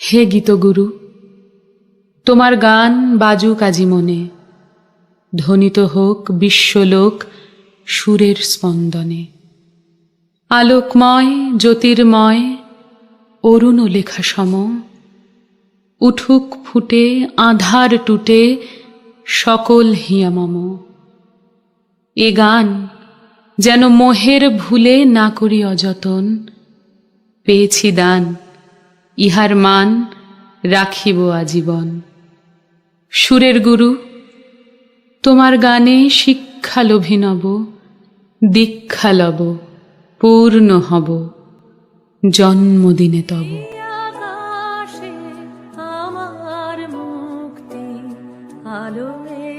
হে গীতগুরু, তোমার গান বাজুক আজি মনে। ধ্বনিত হোক বিশ্বলোক সুরের স্পন্দনে। আলোকময়, জ্যোতির্ময়, অরুণ লেখা সম। উঠুক ফুটে, আধার টুটে, সকল হিয়ামম এ গান যেন মোহের ভুলে না করি অযতন। পেয়েছি দান ইহার মান রাখিব আজীবন। সুরের গুরু, তোমার গানে শিক্ষা লোভিনব দীক্ষা লব, পূর্ণ হব, জন্মদিনে তব। আলোয়